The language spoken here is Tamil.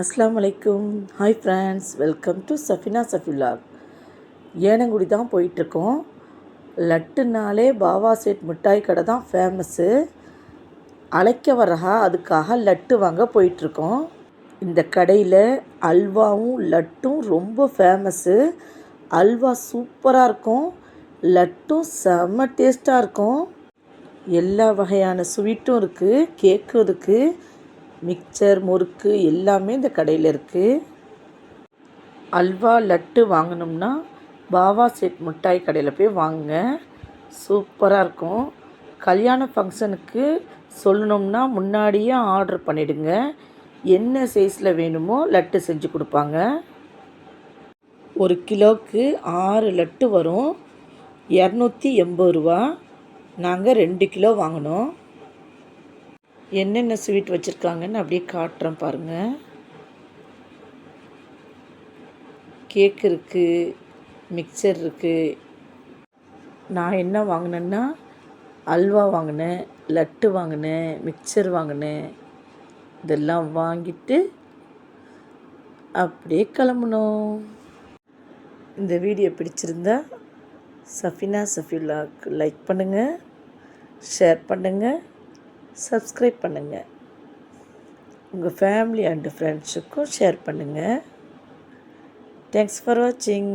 அஸ்ஸலாமு வலைக்கும் hi friends welcome to Safina சஃபிலாக் Enangudi தான் போயிட்டுருக்கோம். லட்டுனாலே பாபா சேட் மிட்டாய் கடை தான் ஃபேமஸ்ஸு அழைக்க வர்றஹா அதுக்காக லட்டு வாங்க போயிட்டுருக்கோம். இந்த கடையில் அல்வாவும் லட்டும் ரொம்ப ஃபேமஸ்ஸு அல்வா சூப்பராக இருக்கும். லட்டும் செம்ம டேஸ்ட்டாக இருக்கும். எல்லா வகையான ஸ்வீட்டும் இருக்குது கேக்கும் இருக்குது மிக்சர் முறுக்கு எல்லாமே இந்த கடையில் இருக்குது அல்வா லட்டு வாங்கணும்னா பாவா செட் மிட்டாய் கடையில் போய் வாங்குங்க. சூப்பராக இருக்கும். கல்யாண ஃபங்க்ஷனுக்கு சொல்லணும்னா முன்னாடியே ஆர்டர் பண்ணிவிடுங்க என்ன சைஸில் வேணுமோ லட்டு செஞ்சு கொடுப்பாங்க. ஒரு கிலோவுக்கு ஆறு லட்டு வரும். இரநூத்தி எண்பது ரூபா. நாங்கள் ரெண்டு கிலோ வாங்கினோம் என்னென்ன ஸ்வீட் வச்சுருக்காங்கன்னு அப்படியே காட்டுறேன் பாருங்கள் கேக் இருக்குது மிக்சர் இருக்குது நான் என்ன வாங்கினேன்னா அல்வா வாங்கினேன் லட்டு வாங்கினேன் மிக்சர் வாங்கினேன். இதெல்லாம் வாங்கிட்டு அப்படியே கிளம்புனோம். இந்த வீடியோ பிடிச்சிருந்தா சஃபினா சஃபிலாக்கு லைக் பண்ணுங்கள் ஷேர் பண்ணுங்கள் சப்ஸ்கிரைப் பண்ணுங்கள் உங்கள் ஃபேமிலி அண்டு ஃப்ரெண்ட்ஸுக்கும் ஷேர் பண்ணுங்கள் தேங்க்ஸ் ஃபார் வாட்சிங்